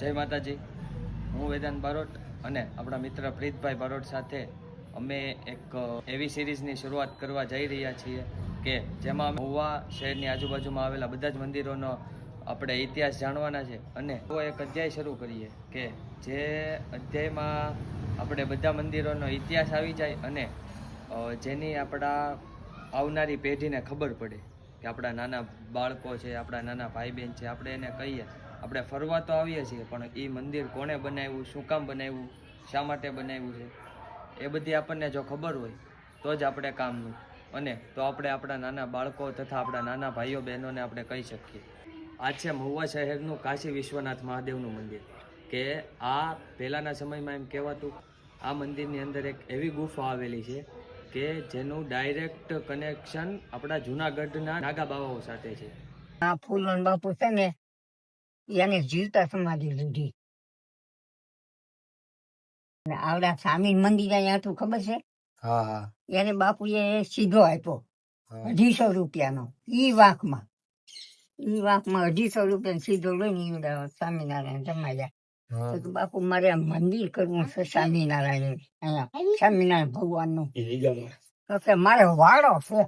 જય માતાજી. હું વેદાંત બારોટ અને આપણા મિત્ર પ્રીતભાઈ બારોટ સાથે અમે એક એવી સિરીઝની શરૂઆત કરવા જઈ રહ્યા છીએ કે જેમાં મહુવા શહેરની આજુબાજુમાં આવેલા બધા જ મંદિરોનો આપણે ઇતિહાસ જાણવાના છે અને એવો એક અધ્યાય શરૂ કરીએ કે જે અધ્યાયમાં આપણે બધા મંદિરોનો ઇતિહાસ આવી જાય અને જેની આપણા આવનારી પેઢીને ખબર પડે કે આપણા નાના બાળકો છે, આપણા નાના ભાઈ બહેન છે, આપણે એને કહીએ. આપણે ફરવા તો આવીએ છીએ, પણ એ મંદિર કોણે બનાવ્યું, શું કામ બનાવ્યું, શા માટે બનાવ્યું છે, એ બધી આપણને જો ખબર હોય, તો જ આપણે કામનું. અને તો આપણે આપણા નાના બાળકો તથા આપણા નાના ભાઈઓ બહેનોને આપણે કહી શકીએ. આ છે મહુવા શહેરનું કાશી વિશ્વનાથ મહાદેવનું મંદિર, કે આ પહેલાંના સમયમાં એમ કહેવાતું, આ મંદિરની અંદર એક એવી ગુફા આવેલી છે, કે જેનું ડાયરેક્ટ કનેક્શન આપણા જૂનાગઢના નાગા બાવાઓ સાથે છે. આ ફૂલન બાપુ છે ને એને જીવતા સમાધિ લીધી. આવડા સ્વામી મંદિર અહીંયા હતું ખબર છે? હા હા. એને બાપુએ સીધો આપ્યો. અઢીસો રૂપિયાનો. ઈ વાંકમાં. ઈ વાંકમાં અઢીસો રૂપિયા સીધો લઈને સ્વામિનારાયણ જમાડ્યા તો બાપુ મારે આ મંદિર કરવું છે સ્વામિનારાયણ. અહીંયા સ્વામિનારાયણ ભગવાનનું મારે વાડો છે.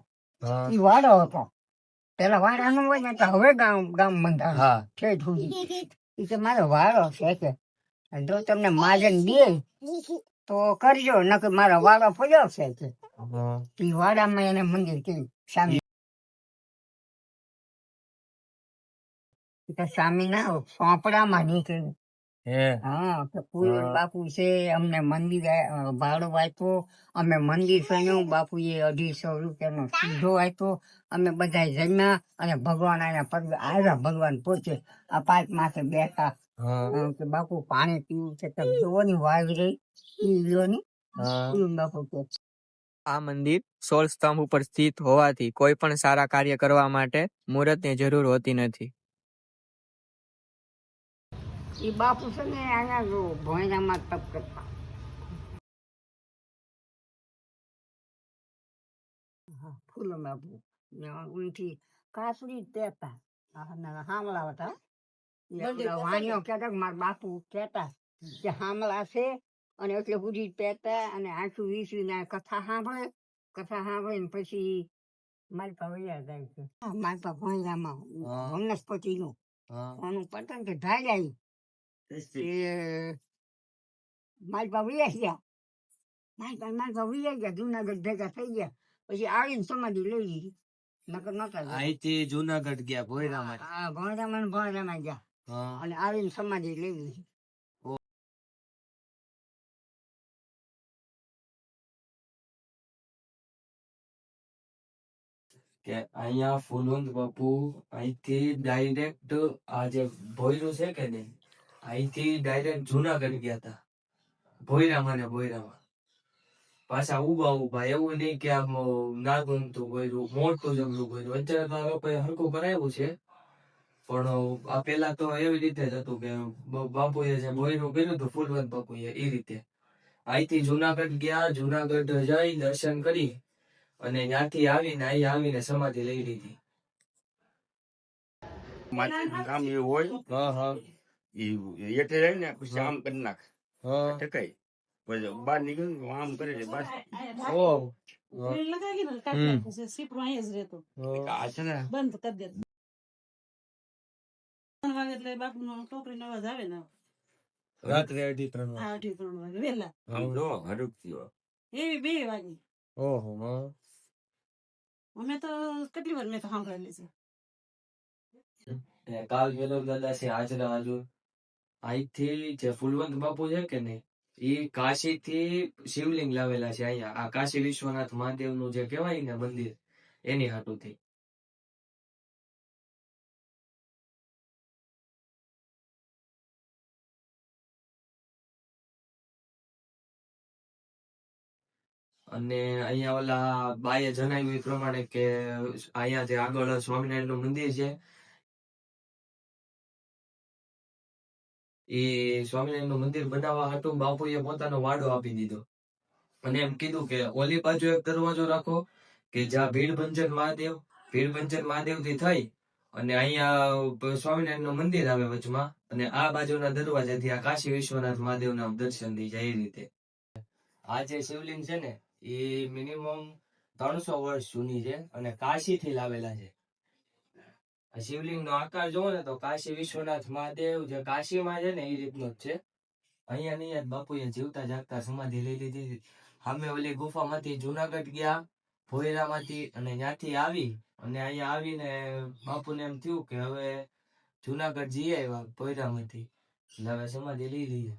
ઈ વાડો હતો. પેલા વાડા નો હોય ને તો હવે ગામ ગામ બંધાણ હા. છે ઈ કે મારો વાળો છે કે. જો તમને માજન દે તો કરજો નકર મારો વાળો પડ્યો છે કે. ઈ વાડામાં એને મંદિર કર્યું સ્વામી ઈ તો સ્વામીના સોંપડામાં નીકળ્યું. હે. બાપુ છે અમને મંદિર ભાડો આપ્યો. અમે મંદિર સણ્યું બાપુએ અઢીસો રૂપિયાનો સીધો આપ્યો. અમે બધા જમ્યા અને ભગવાન આના પગ આવ્યા ભગવાન પોતે આ પાંચ માથે બેઠા. કે બાપુ પાણી પીવું છે તો જોવાની વાગ રહી. ઈ બાપુ કે આ મંદિર સોળ સ્તંભ ઉપર સ્થિત હોવાથી કોઈ પણ સારા કાર્ય કરવા માટે મુહૂર્તની જરૂર હોતી નથી. ઈ બાપુ છે ને આના ભોયરામાં તપ કરતા. ફૂલો બાપુ ને ઉનથી કાસડી તેતા હામલા હતા. વાણીઓ કહેતા કે મારા બાપુ કહેતા કે હામલા છે અને એટલે સુધી પહેતા અને આંસુ વીસી ના કથા સાંભળે. કથા સાંભળે ને પછી મારી પાસે વયા જાય છે. મારી પાસે ભોયરામાં હા. વનસ્પતિનું આનું પતંગ કે ઢાઈ આવી એ મારી પાસે વયા ગયા મારી પાસે મારી પાસે વયા ગયા જુનાગઢ ભેગા થઈ ગયા પછી આવીને સમાધિ લઈ લીધી નકર નતા. અહીંથી જુનાગઢ ગયા ભોયરામાં હા ભોયરામાં ભોયરામાં ગયા અને આવીને સમાધિ લઈ લીધી કે અહીંયા ફુલવંત બાપુ અહીંથી ડાયરેક્ટ આ જે ભોયરું છે કે નહીં અહીંથી ડાયરેક્ટ જુનાગઢ ગયા હતા ભોયરામાં ને ભોયરામાં. પાછા ઊભા ઊભા એવું નહીં કે આમ ના ગમતું મોટું જમલું ભોયરું અત્યારે તો લોકોએ હરકું કરાવ્યું છે. પણ આ પેલા તો એવી રીતે જ હતું કે બાપુએ જે ભોયરું કર્યું હતું ફૂલવંત બાપુએ એ રીતે. અહીંથી જુનાગઢ ગયા જુનાગઢ જઈ દર્શન કરી અને ત્યાંથી આવીને અહીં આવીને સમાધિ લઈ લીધી. ગામ હોય? હા હા. એટલે રહી ને પછી આમ કરી નાખ. હા. પછી બહાર નીકળી આમ કરે છે બસ. ઓહ. લગાવી ને કાઢી નાખે છે સીપડું અહીંયા જ રહેતો. આ છે ને. બંધ કરી દે. ત્રણ વાગે એટલે બાપુનો ટોપરીનો અવાજ આવે ને રાત્રે અઢી ત્રણ અઢી ત્રણ વાગે આમ જો હડક થયો. એવી બે વાગે. ઓહો અમે તો કેટલી વાર મેં તો સાંભળેલી છે. કાલ વેલો દાદા છે હાજરા હાજર અહીંથી જે ફૂલવંત બાપુ છે કે નહીં, એ કાશી થી શિવલિંગ લાવેલા છે અહીંયા. આ કાશી વિશ્વનાથ મહાદેવનું જે કહેવાય ને મંદિર, એની હાટુથી. અને અહીંયા ઓલા બાએ જણાવ્યું એ પ્રમાણે કે અહીંયા જે આગળ સ્વામિનારાયણનું મંદિર છે એ સ્વામિનારાયણનું મંદિર બનાવવા હતું બાપુએ પોતાનો વાડો આપી દીધો. અને એમ કીધું કે, ઓલી બાજુ એક દરવાજો રાખો કે જ્યાં ભીડભંજન મહાદેવ ભીડભંજન મહાદેવથી થઈ અને અહીંયા સ્વામિનારાયણનું મંદિર આવે વચમાં અને આ બાજુના દરવાજાથી આ કાશી વિશ્વનાથ મહાદેવના દર્શન થઈ જાય એ રીતે. આ જે શિવલિંગ છે ને, એ મિનિમમ ત્રણસો વર્ષ જૂની છે અને કાશી થી લાવેલા છે. શિવલિંગ નો આકાર જોવો ને તો કાશી વિશ્વનાથ મહાદેવ જે કાશીમાં છે ને એ રીતનો જ છે. અહીંયા નહીં બાપુએ જીવતા જાગતા સમાધિ લઈ લીધી અમે ઓલી ગુફામાંથી જુનાગઢ ગયા, ભોયરામાંથી અને ત્યાંથી આવી અને અહીંયા આવીને બાપુને એમ થયું કે હવે જુનાગઢ જઈ આવ્યા ભોયરામાંથી. એટલે હવે સમાધિ લઈ લીધી.